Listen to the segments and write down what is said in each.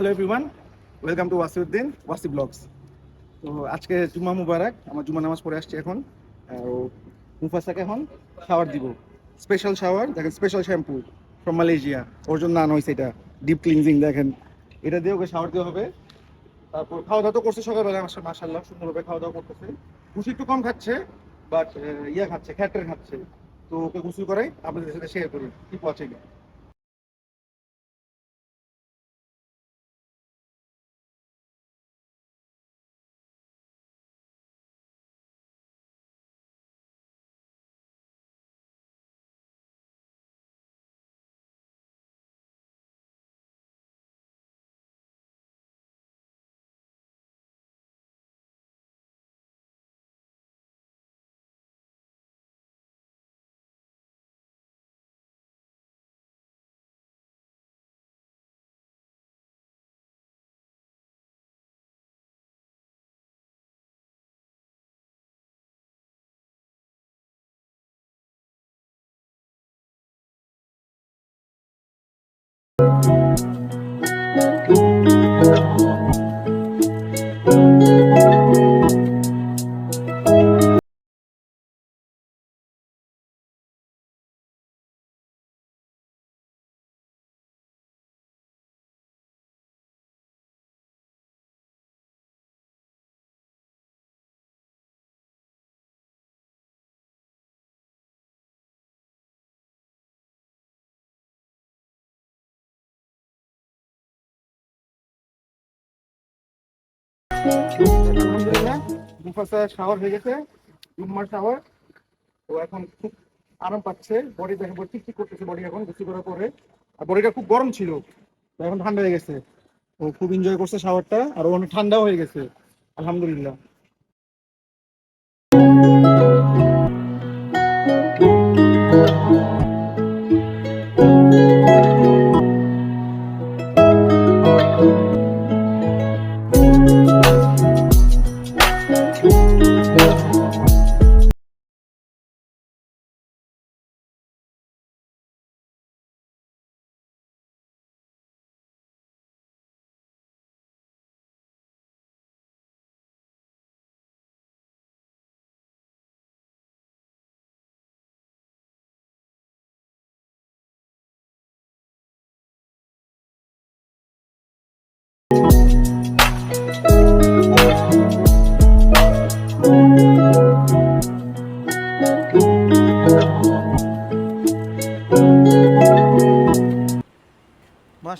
Hello everyone welcome to Wasiuddin Wasi vlogs তো আজকে জুমা মুবারক, আমার জুম্মা নামাজ পড়ে আসছি এখন। আর মুফাসাকে এখন শাওয়ার দিব। স্পেশাল শাওয়ার দেখেন স্পেশাল শ্যাম্পু ফ্রম মালয়েশিয়া ওর জন্য আনা হয়েছে এটা। ডিপ ক্লিনজিং দেখেন। এটা দিয়ে ওকে শাওয়ার দেওয়া হবে। তারপর খাওয়া দাওয়া তো করছে সকালবেলা আমার মাসাল্লাহ সুন্দরভাবে খাওয়া দাওয়া করতেছে। খুশি একটু কম খাচ্ছে বাট ইয়া খাচ্ছে খ্যাটের খাচ্ছে। তো ওকে গোসল করাই, আপনাদের সাথে শেয়ার করি। কি পচে Thank you. হয়ে গেছে শাওয়ার তো এখন খুব আরাম পাচ্ছে বডি দেখে বডি ঠিক করতেছে বডি এখন বেশি আর বডিটা খুব গরম ছিল, তো এখন ঠান্ডা হয়ে গেছে। খুব এনজয় করছে শাওয়ারটা আর অনেক ঠান্ডাও হয়ে গেছে, আলহামদুলিল্লাহ।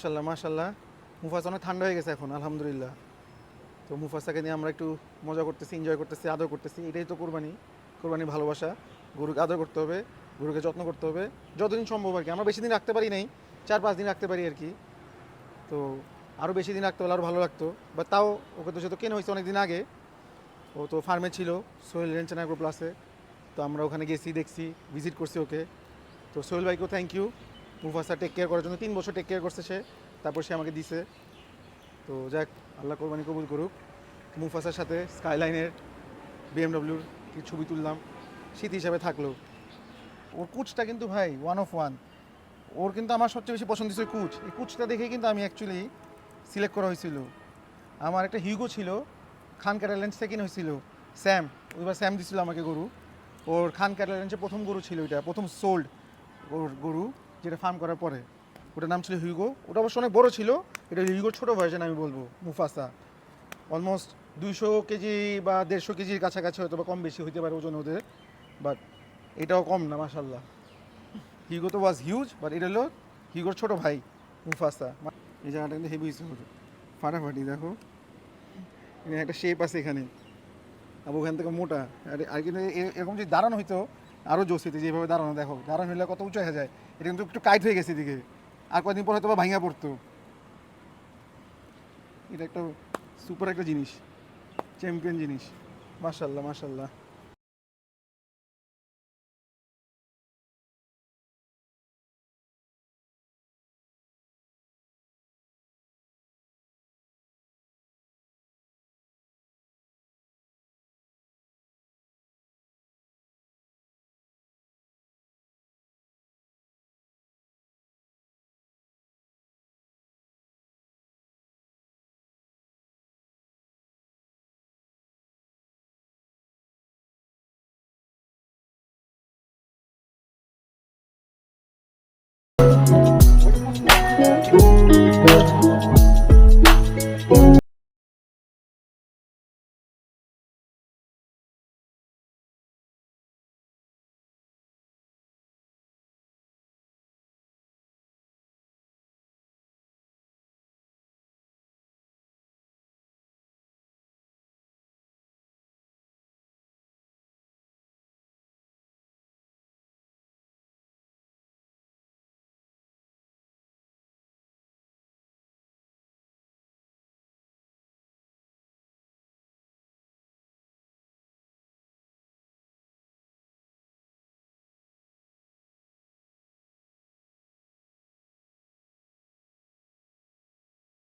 মাশাল্লাহ মাশাল্লাহ মুফাসা অনেক ঠান্ডা হয়ে গেছে এখন, আলহামদুলিল্লাহ। তো মুফাসাকে নিয়ে আমরা একটু মজা করতেছি এনজয় করতেছি, আদর করতেছি। এটাই তো কোরবানি কোরবানি ভালোবাসা। গরুকে আদর করতে হবে, গরুকে যত্ন করতে হবে। যতদিন সম্ভব আর কি, আমরা বেশি দিন রাখতে পারি নাই, চার পাঁচ দিন রাখতে পারি আর কি। তো আরও বেশি দিন রাখতে পারলে আরও ভালো লাগতো। বা তাও ওকে তো সে তো কেন হয়েছে অনেক দিন আগে। ও তো ফার্মে ছিল, সোহেল রেঞ্চেন গ্রুপ প্লাসে তো আমরা ওখানে গেছি, দেখছি ভিজিট করছি ওকে। তো Sohel ভাইকেও thank you Mufasa take care করার জন্য তিন বছর টেক কেয়ার করছে সে, তারপর সে আমাকে দিছে। তো যাক, আল্লাহ কোরবানি কবুল করুক। মুফাসার সাথে স্কাইলাইনের বিএমডব্লিউর কিছু ছবি তুললাম। স্মৃতি হিসাবে থাকল ওর কুচটা কিন্তু ভাই ওয়ান অফ ওয়ান ওর কিন্তু আমার সবচেয়ে বেশি পছন্দ ছিল কুচ। এই কুচটা দেখেই কিন্তু আমি অ্যাকচুয়ালি সিলেক্ট করা হয়েছিল। আমার একটা হিউগো ছিল, খান ক্যাটালেন্স সেকেন্ড হয়েছিল। স্যাম ওইবার স্যাম দিছিল আমাকে গরু। ওর খান ক্যাটালেন্সের প্রথম গরু ছিল ওইটা প্রথম সোল্ড ওর গরু। যেটা ফার্ম করার পরে। ওটার নাম ছিল হিউগো ওটা অবশ্য অনেক বড় ছিল। এটা হিউগোর ছোটো ভার্সন আমি বলব মুফাসা অলমোস্ট দুইশো কেজি বা দেড়শো কেজির কাছাকাছি হয়তো বা কম বেশি হইতে পারে ওজন ওদের। বাট এটাও কম না মাসাল্লাহ হিগো তো ওয়াজ হিউজ বাট এটা হলো হিগোর ছোটো ভাই মুফাসা এই জায়গাটা কিন্তু হেভি ফাটাফাটি, দেখো। একটা শেপ আছে এখানে। আর ওখান থেকে মোটা। আর আর কিন্তু এরকম যদি দাঁড়ানো হইতো আরও জোস হইতো যেভাবে দাঁড়ানো, দেখো। দাঁড়ানো হইলে কত উঁচু হয়ে যায়। এটা কিন্তু একটু কাইট হয়ে গেছে এদিকে। আর কয়েকদিন পর হয়তো বা ভাঙা পড়তো। এটা একটা সুপার একটা জিনিস। চ্যাম্পিয়ন জিনিস। মাশাল্লাহ মাশাল্লাহ।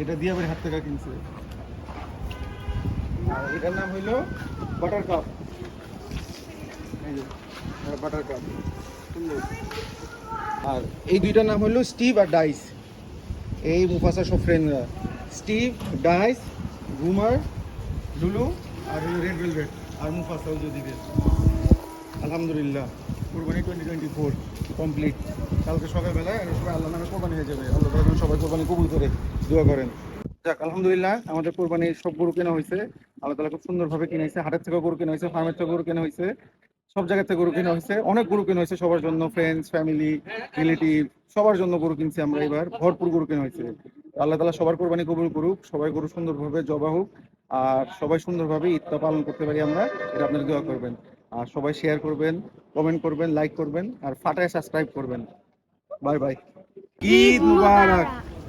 এটা দিয়ে আবার হাত থেকে কিনছে। আর এটার নাম হইল বাটার কাপ। এই বাটার কাপ। আর এই দুইটার নাম হলো স্টিভ আর ডাইস। এই মুফাসা সব ফ্রেন্ডরা স্টিভ, ডাইস, ঘুমার, লুলু আর রেড ভেলভেট। আর মুফাসা যদি আলহামদুলিল্লাহ। কোরবানি টোয়েন্টি টোয়েন্টি ফোর কমপ্লিট কালকে সকালবেলায় সবাই আল্লাহ নামে কোরবানি হয়ে যাবে। আল্লাহ যেন সবাই কোরবানি কবুল করে, দোয়া করেন। যাক, আলহামদুলিল্লাহ, আমাদের কোরবানির সব গরু কেনা হয়েছে। আল্লাহ তালা খুব সুন্দরভাবে কিনে হয়েছে। হাটের থেকে গরু কেনা হয়েছে, ফার্মের থেকে গরু কেনা হয়েছে। সব জায়গা থেকে গরু কেনা হয়েছে। অনেক গরু কেনা হয়েছে সবার জন্য ফ্রেন্ডস ফ্যামিলি রিলেটিভ সবার জন্য গরু কিনছি আমরা এবার। ভরপুর গরু কেনা হয়েছে। আল্লাহ তালা সবার কোরবানি কবুল করুক, সবাই গরু সুন্দরভাবে জবা হোক, আর সবাই সুন্দরভাবে ঈদটা পালন করতে পারি আমরা। এটা আপনারা দোয়া করবেন। আর সবাই শেয়ার করবেন কমেন্ট করবেন লাইক করবেন, আর ফাটায় সাবস্ক্রাইব করবেন। Bye bye Eid Mubarak.